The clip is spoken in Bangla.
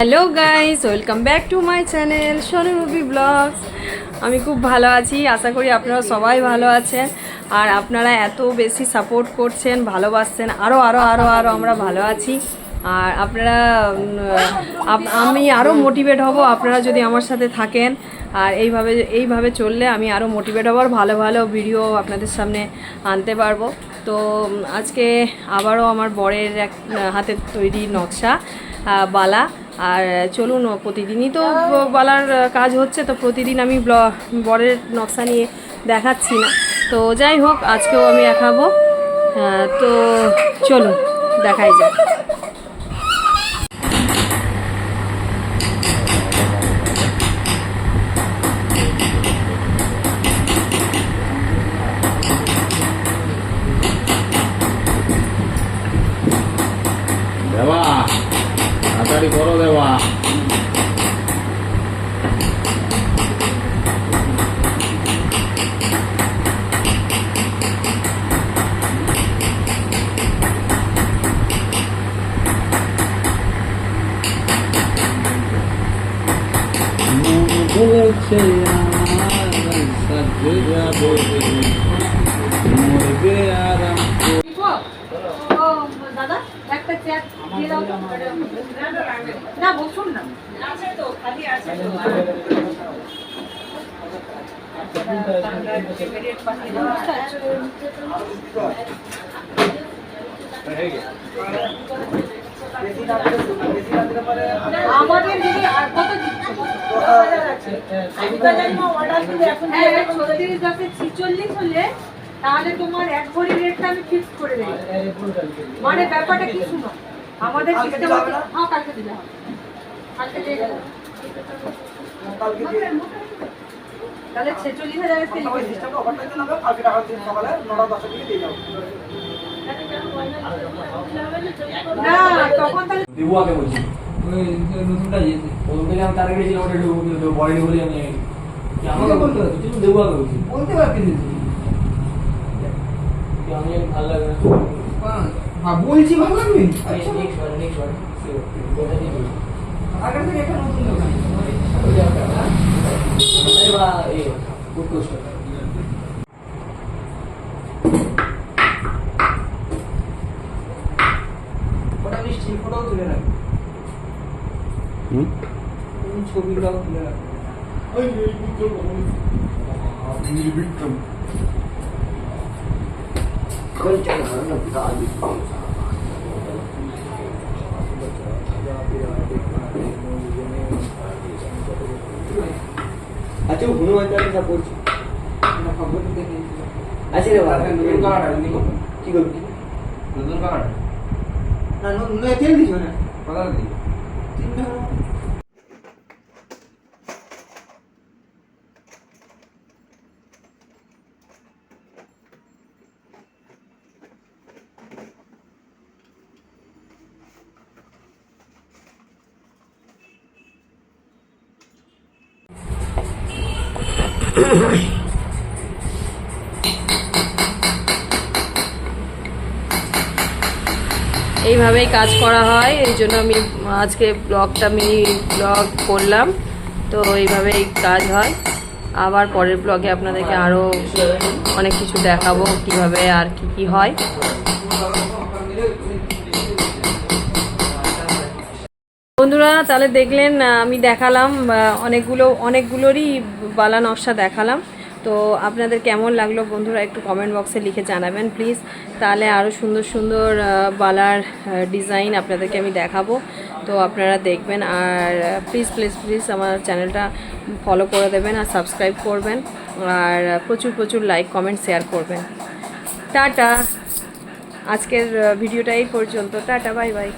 Hello guys welcome back to my channel Sonu Ruby vlogs আমি খুব ভালো আছি, আশা করি আপনারা সবাই ভালো আছেন। আর আপনারা এত বেশি সাপোর্ট করছেন, ভালোবাসছেন আরও আরও আরও আরও আমরা ভালো আছি। আর আপনারা আমি আরও মোটিভেট হব, আপনারা যদি আমার সাথে থাকেন। আর এইভাবে এইভাবে চললে আমি আরও মোটিভেট হব, আর ভালো ভালো ভিডিও আপনাদের সামনে আনতে পারব। তো আজকে আবারও আমার বরের এক, হাতের তৈরি নকশা বালা। আর চলুন প্রতিদিনই তো বলার কাজ হচ্ছে, তো প্রতিদিন আমি ব্ল- বরের নকশা নিয়ে দেখাচ্ছি না। তো যাই হোক, আজকেও আমি দেখাবো। তো চলুন, দেখাই যাক। তাড়াতাড়ি করো বলেছে আমার সাথে যাবে মরবে আরাম দাদা একটা চেয়ার হ্যাঁ ছত্রিশ দশে ছিচল্লিশ হলে তাহলে তোমার এক ভরি রেটটা আমি ফিক্স করে দেবো। মানে ব্যাপারটা কি শুনো? আমাদের সিস্টেম হ্যাঁ কালকে দিলে হবে। কালকে দিয়ে দেবো। তাহলে ছেচল্লিশ হাজার না তখন তাহলে দেবো আগে বলছি। ভালো হ্যাঁ, লাগবে থেকে একটা নতুন দোকান। বা এই উৎকৃষ্ট ওটা মিষ্টি ফটোও তুলে রাখবি তুমি ছবিটাও তুলে রাখবি আচ্ছা হনুমান চালিসা পড়ছি না, খবর দেখে নিয়েছি। আছে রে বাবা নতুন কালার আছে, নিকো। কি করবি নতুন কালার না নতুন নয়, তেল দিছো না কথা দিই এইভাবেই কাজ করা হয়, এই জন্য আমি আজকে ব্লগটা আমি ব্লগ করলাম। তো এইভাবেই কাজ হয়। আবার পরের ব্লগে আপনাদেরকে আরও অনেক কিছু দেখাবো, কীভাবে আর কি কি হয়। বন্ধুরা, তাহলে দেখলেন আমি দেখালাম অনেকগুলো, অনেকগুলোরই বালা নকশা দেখালাম। তো আপনাদের কেমন লাগল বন্ধুরা একটু কমেন্ট বক্সে লিখে জানাবেন প্লিজ তাহলে আরও সুন্দর সুন্দর বালার ডিজাইন আপনাদেরকে আমি দেখাবো। তো আপনারা দেখবেন আর প্লিজ প্লিজ প্লিজ আমার চ্যানেলটা ফলো করে দেবেন আর সাবস্ক্রাইব করবেন। আর প্রচুর প্রচুর লাইক কমেন্ট শেয়ার করবেন। টাটা। আজকের আহ, ভিডিওটা এই পর্যন্ত। Tata bye bye